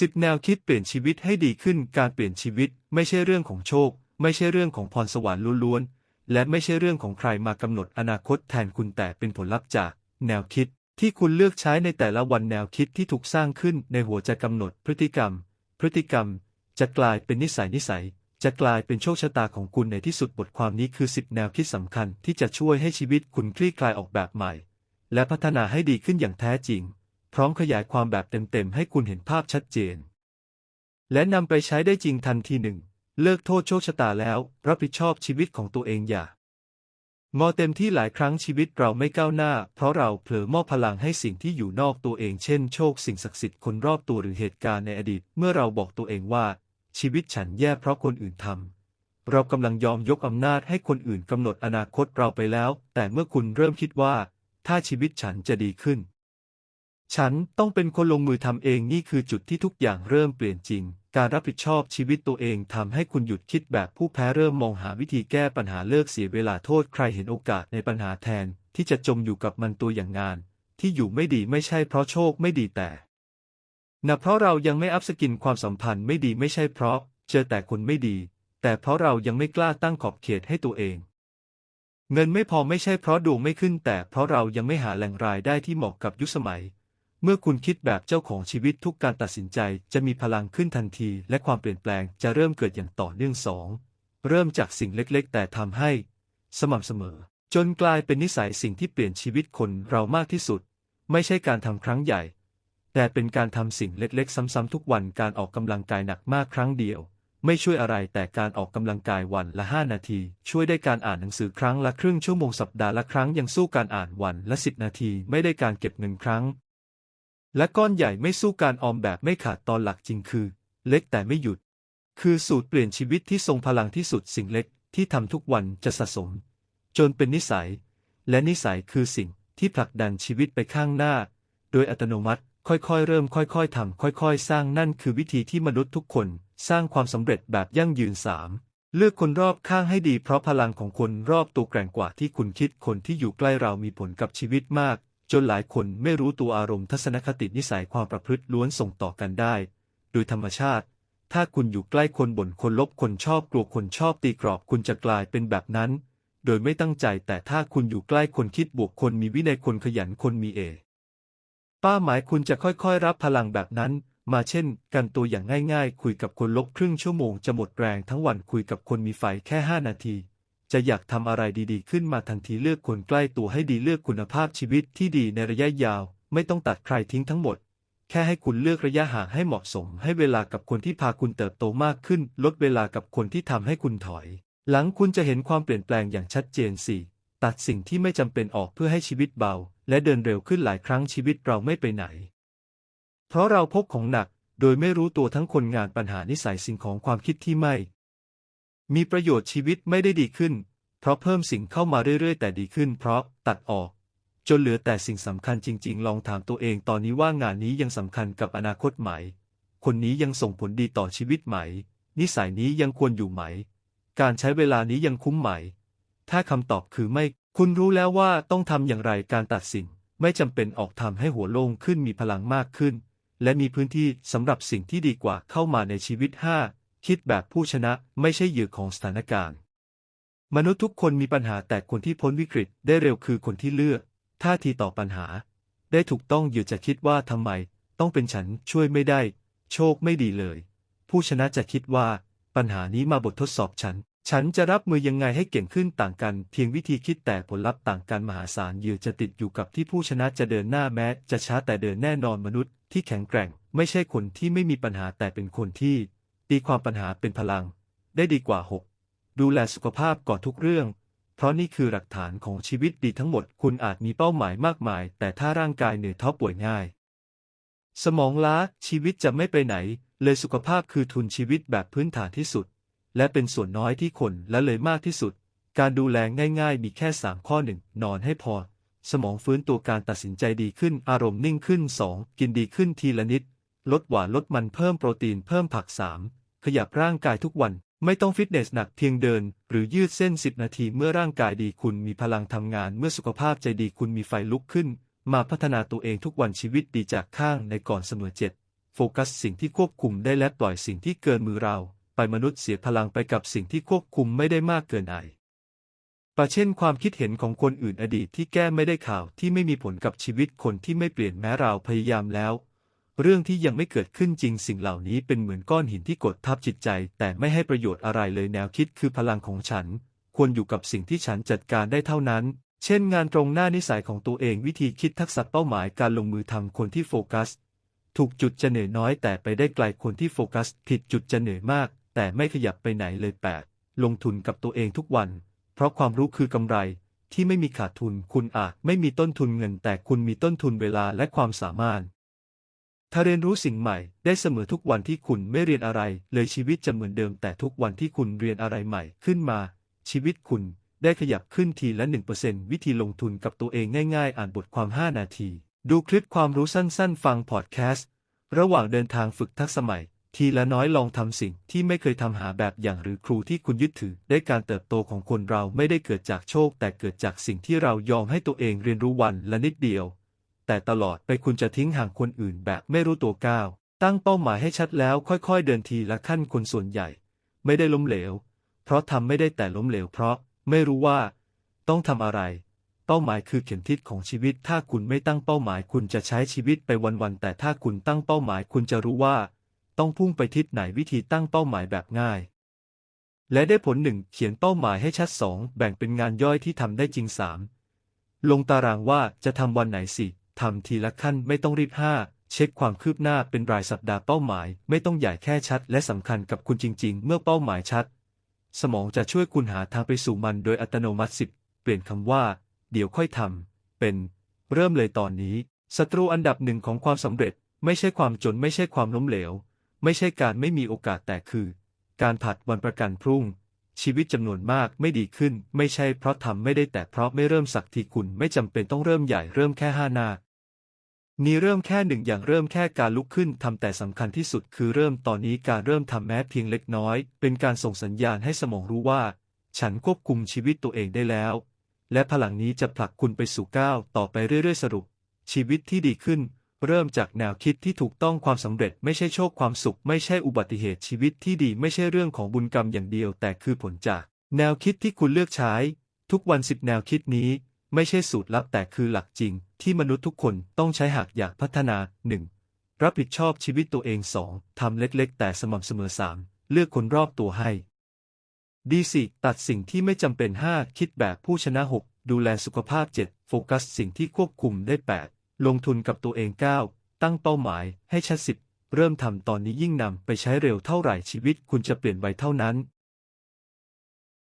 สิบแนวคิดเปลี่ยนชีวิตให้ดีขึ้นการเปลี่ยนชีวิต ไม่ใช่เรื่องของโชค ไม่ใช่เรื่องของพรสวรรค์ล้วนๆ และไม่ใช่เรื่องของใครมากำหนดอนาคตแทนคุณแต่เป็นผลลัพธ์จาก แนวคิด ที่คุณเลือกใช้ในแต่ละวันแนวคิดที่ถูกสร้างขึ้นในหัวจะกำหนดพฤติกรรม พฤติกรรม จะกลายเป็นนิสัยนิสัย จะกลายเป็นโชคชะตาของคุณในที่สุดบทความนี้คือ 10 แนวคิดสำคัญที่จะช่วยให้ชีวิตคุณคลี่คลายออกแบบใหม่ และพัฒนาให้ดีขึ้นอย่างแท้จริง พร้อมขยายความแบบเต็มๆ ให้คุณเห็นภาพชัดเจน และนำไปใช้ได้จริงทันทีหนึ่ง เลิกโทษโชคชะตาแล้ว รับผิดชอบชีวิตของตัวเองอย่างอเต็มที่หลายครั้งชีวิตเราไม่ก้าวหน้า เพราะเราเผลอมอบพลังให้สิ่งที่อยู่นอกตัวเองเช่นโชคสิ่งศักดิ์สิทธิ์คนรอบตัวหรือเหตุการณ์ในอดีต เมื่อเราบอกตัวเองว่า ชีวิตฉันแย่เพราะคนอื่นทำเรากำลังยอมยกอำนาจให้คนอื่นกำหนดอนาคตเราไปแล้ว แต่เมื่อคุณเริ่มคิดว่า ถ้าชีวิตฉันจะดีขึ้น ฉันต้องเป็นคนลงมือทำเองนี่คือจุดที่ทุกอย่างเริ่มเปลี่ยนจริง การรับผิดชอบชีวิตตัวเองทำให้คุณหยุดคิดแบบผู้แพ้เริ่มมองหาวิธีแก้ปัญหาเลิกเสียเวลาโทษใครเห็นโอกาสในปัญหาแทน ที่จะจมอยู่กับมันตัวอย่างงาน ที่อยู่ไม่ดีไม่ใช่เพราะโชคไม่ดีแต่นะเพราะเรายังไม่อัพสกินความสัมพันธ์ไม่ดีไม่ใช่เพราะ เจอแต่คนไม่ดี แต่เพราะเรายังไม่กล้าตั้งขอบเขตให้ตัวเอง เงินไม่พอไม่ใช่เพราะดวงไม่ขึ้น แต่เพราะเรายังไม่หาแหล่งรายได้ที่เหมาะกับยุคสมัย เมื่อคุณคิดแบบเจ้าของชีวิตทุกการตัดสินใจจะมีพลังขึ้นทันที และความเปลี่ยนแปลงจะเริ่มเกิดอย่างต่อเนื่องสองเริ่มจากสิ่งเล็กๆ แต่ทำให้ สม่ำเสมอ จนกลายเป็นนิสัยสิ่งที่เปลี่ยนชีวิตคนเรามากที่สุด ไม่ใช่การทำครั้งใหญ่ แต่เป็นการทำสิ่งเล็กๆ ซ้ำๆทุกวันการออกกำลังกายหนักมากครั้งเดียว ไม่ช่วยอะไรแต่การออกกำลังกายวันละ 5 นาที ช่วยได้การอ่านหนังสือครั้งละครึ่งชั่วโมงสัปดาห์ละครั้งยังสู้การอ่านวันละ 10 นาที ไม่ได้การเก็บเงินครั้ง และก้อนใหญ่ไม่สู้การออมแบบไม่ขาดตอนหลักจริงคือ เล็กแต่ไม่หยุด คือสูตรเปลี่ยนชีวิตที่ทรงพลังที่สุดสิ่งเล็กที่ทำทุกวันจะสะสม จนเป็นนิสัย และนิสัยคือสิ่งที่ผลักดันชีวิตไปข้างหน้า โดยอัตโนมัติค่อยๆ เริ่มค่อยๆทำค่อยๆ สร้างนั่นคือวิธีที่มนุษย์ทุกคนสร้างความสำเร็จแบบยั่งยืนสามเลือกคนรอบข้างให้ดีเพราะพลังของคนรอบตัวแกร่งกว่าที่คุณคิดคนที่อยู่ใกล้เรามีผลกับชีวิตมาก จนหลายคนไม่รู้ตัวอารมณ์ทัศนคตินิสัยความประพฤติล้วนส่งต่อกันได้ โดยธรรมชาติ ถ้าคุณอยู่ใกล้คนบ่นคนลบคนชอบกลัวคนชอบตีกรอบคุณจะกลายเป็นแบบนั้น โดยไม่ตั้งใจแต่ถ้าคุณอยู่ใกล้คนคิดบวกคนมีวินัยคนขยันคนมีเอป้าหมายคุณจะค่อยๆ รับพลังแบบนั้น มาเช่น กันตัวอย่างง่ายๆ คุยกับคนลบครึ่งชั่วโมงจะหมดแรงทั้งวันคุยกับคนมีไฟแค่ 5 นาที จะอยากทำอะไรดีๆ ขึ้นมาทันทีเลือกคนใกล้ตัวให้ดีเลือกคุณภาพชีวิตที่ดีในระยะยาว ไม่ต้องตัดใครทิ้งทั้งหมด แค่ให้คุณเลือกระยะห่างให้เหมาะสม ให้เวลากับคนที่พาคุณเติบโตมากขึ้น ลดเวลากับคนที่ทำให้คุณถอย หลังคุณจะเห็นความเปลี่ยนแปลงอย่างชัดเจนสี่ตัดสิ่งที่ไม่จำเป็นออกเพื่อให้ชีวิตเบา และเดินเร็วขึ้นหลายครั้งชีวิตเราไม่ไปไหน เพราะเราพบของหนัก โดยไม่รู้ตัวทั้งคนงานปัญหานิสัยสิ่งของความคิดที่ไม่ มีประโยชน์ชีวิตไม่ได้ดีขึ้น เพราะเพิ่มสิ่งเข้ามาเรื่อยๆ แต่ดีขึ้น เพราะตัดออก จนเหลือแต่สิ่งสำคัญจริง ๆ ลองถามตัวเองตอนนี้ว่างานนี้ยังสำคัญกับอนาคตไหม คนนี้ยังส่งผลดีต่อชีวิตไหม นิสัยนี้ยังควรอยู่ไหม การใช้เวลานี้ยังคุ้มไหม ถ้าคำตอบคือไม่ คุณรู้แล้วว่าต้องทำอย่างไรการตัดสินไม่จำเป็นออกทำให้หัวโล่งขึ้นมีพลังมากขึ้น และมีพื้นที่สำหรับสิ่งที่ดีกว่าเข้ามาในชีวิต 5 คิดแบบผู้ชนะไม่ใช่เหยื่อของสถานการณ์ มนุษย์ทุกคนมีปัญหาแต่คนที่พ้นวิกฤตได้เร็วคือคนที่เลือกท่าทีต่อปัญหา ได้ถูกต้องเหยื่อจะคิดว่าทำไม ต้องเป็นฉันช่วยไม่ได้ โชคไม่ดีเลย ผู้ชนะจะคิดว่า ปัญหานี้มาบททดสอบฉัน ฉันจะรับมือยังไงให้เก่งขึ้นต่างกัน เพียงวิธีคิดแต่ผลลัพธ์ต่างกันมหาศาลเหยื่อจะติดอยู่กับที่ผู้ชนะจะเดินหน้าแม้ จะช้าแต่เดินแน่นอนมนุษย์ที่แข็งแกร่ง ไม่ใช่คนที่ไม่มีปัญหาแต่เป็นคนที่ ตีความปัญหาเป็นพลัง ได้ดีกว่า 6 ดูแลสุขภาพก่อนทุกเรื่อง เพราะนี่คือหลักฐานของชีวิตดีทั้งหมด คุณอาจมีเป้าหมายมากมาย แต่ถ้าร่างกายเหนื่อยท้อป่วยง่าย สมองล้าชีวิตจะไม่ไปไหน เลยสุขภาพคือทุนชีวิตแบบพื้นฐานที่สุด และเป็นส่วนน้อยที่คนและเลยมากที่สุด การดูแลง่ายๆ มีแค่ 3 ข้อหนึ่งนอนให้พอสมองฟื้นตัวการตัดสินใจดีขึ้นอารมณ์นิ่งขึ้น 2. กินดีขึ้นทีละนิด ลดหวานลดมันเพิ่มโปรตีนเพิ่มผัก 3. ขยับร่างกายทุกวัน ไม่ต้องฟิตเนสหนักเพียงเดิน หรือยืดเส้น 10 นาทีเมื่อร่างกายดีคุณมีพลังทำงาน เมื่อสุขภาพใจดีคุณมีไฟลุกขึ้น มาพัฒนาตัวเองทุกวันชีวิตดีจากข้างในก่อนเสมอเจ็ดโฟกัสสิ่งที่ควบคุมได้และปล่อยสิ่งที่เกินมือเรา ไปมนุษย์เสียพลังไปกับสิ่งที่ควบคุมไม่ได้มากเกินไอประเช่นความคิดเห็นของคนอื่นอดีตที่แก้ไม่ได้ข่าวที่ไม่มีผลกับชีวิตคนที่ไม่เปลี่ยนแม้เราพยายามแล้ว เรื่องที่ยังไม่เกิดขึ้นจริงสิ่งเหล่านี้เป็นเหมือนก้อนหินที่กดทับจิตใจ แต่ไม่ให้ประโยชน์อะไรเลยแนวคิดคือพลังของฉัน ควรอยู่กับสิ่งที่ฉันจัดการได้เท่านั้น เช่นงานตรงหน้านิสัยของตัวเองวิธีคิดทักษะเป้าหมายการลงมือทำคนที่โฟกัส ถูกจุดจะเหนื่อยน้อยแต่ไปได้ไกลคนที่โฟกัส ผิดจุดจะเหนื่อยมาก แต่ไม่ขยับไปไหนเลยแปดลงทุนกับตัวเองทุกวัน เพราะความรู้คือกำไรที่ไม่มีขาดทุนคุณอาจไม่มีต้นทุนเงิน แต่คุณมีต้นทุนเวลาและความสามารถ ถ้าเรียนรู้สิ่งใหม่ได้เสมอทุกวันที่คุณไม่เรียนอะไร เลยชีวิตจะเหมือนเดิม แต่ทุกวันที่คุณเรียนอะไรใหม่ขึ้นมา ชีวิตคุณได้ขยับขึ้นทีละ 1%วิธีลงทุนกับตัวเองง่าย ๆ อ่านบทความ 5 นาที ดูคลิปความรู้สั้นๆ ฟังพอดแคสต์ ระหว่างเดินทางฝึกทักษะใหม่ ทีละน้อยลองทำสิ่งที่ไม่เคยทำหาแบบอย่างหรือครูที่คุณยึดถือ ได้การเติบโตของคนเราไม่ได้เกิดจากโชค แต่เกิดจากสิ่งที่เรายอมให้ตัวเองเรียนรู้วันละนิดเดียว แต่ตลอดไปคุณจะทิ้งห่างคนอื่นแบบไม่รู้ตัวก้าว ตั้งเป้าหมายให้ชัดแล้วค่อยๆ เดินทีละขั้นคนส่วนใหญ่ ไม่ได้ล้มเหลว เพราะทำไม่ได้แต่ล้มเหลวเพราะไม่รู้ว่า ต้องทำอะไร เป้าหมายคือเข็มทิศของชีวิต ถ้าคุณไม่ตั้งเป้าหมายคุณจะใช้ชีวิตไปวันๆแต่ถ้าคุณตั้งเป้าหมายคุณจะรู้ว่า ต้องพุ่งไปทิศไหนวิธีตั้งเป้าหมายแบบง่าย และได้ผลหนึ่งเขียนเป้าหมายให้ชัดสองแบ่งเป็นงานย่อยที่ทำได้จริงสามลงตารางว่าจะทำวันไหนสิ ทำทีละขั้นไม่ต้องรีบห้าเช็คความคืบหน้าเป็นรายสัปดาห์เป้าหมาย ไม่ต้องใหญ่แค่ชัด และสำคัญกับคุณจริง ๆ เมื่อเป้าหมายชัด สมองจะช่วยคุณหาทางไปสู่มันโดยอัตโนมัติสิบเปลี่ยนคำว่า เดี๋ยวค่อยทำเป็น เริ่มเลยตอนนี้ศัตรูอันดับหนึ่งของความสำเร็จ ไม่ใช่ความจนไม่ใช่ความล้มเหลว ไม่ใช่การไม่มีโอกาสแต่คือ การผัดวันประกันพรุ่ง ชีวิตจำนวนมากไม่ดีขึ้น ไม่ใช่เพราะทำไม่ได้แต่เพราะไม่เริ่มสักทีคุณไม่จำเป็นต้องเริ่มใหญ่เริ่มแค่ห้าหน้า นี่เริ่มแค่หนึ่งอย่างเริ่มแค่การลุกขึ้นทำแต่สำคัญที่สุดคือเริ่มตอนนี้การเริ่มทำแม้เพียงเล็กน้อย เป็นการส่งสัญญาณให้สมองรู้ว่า ฉันควบคุมชีวิตตัวเองได้แล้ว และพลังนี้จะผลักคุณไปสู่ก้าวต่อไปเรื่อยๆ สรุป ชีวิตที่ดีขึ้น เริ่มจากแนวคิดที่ถูกต้องความสำเร็จไม่ใช่โชคความสุข ไม่ใช่อุบัติเหตุชีวิตที่ดีไม่ใช่เรื่องของบุญกรรมอย่างเดียว แต่คือผลจาก แนวคิดที่คุณเลือกใช้ ทุกวันสิบแนวคิดนี้ ไม่ใช่สูตรลับแต่คือหลักจริง ที่มนุษย์ทุกคนต้องใช้หากอยากพัฒนา 1. รับผิดชอบชีวิตตัวเอง 2. ทำเล็กๆ แต่สม่ำเสมอ 3. เลือกคนรอบตัวให้ ดีสตัดสิ่งที่ไม่จำเป็น 5. คิดแบบผู้ชนะ 6. ดูแลสุขภาพ 7. โฟกัสสิ่งที่ควบคุมได้ 8. ลงทุนกับตัวเอง 9. ตั้งเป้าหมายให้ชัด 10. เริ่มทำตอนนี้ยิ่งนำไปใช้เร็วเท่าไหร่ชีวิตคุณจะเปลี่ยนไวเท่านั้น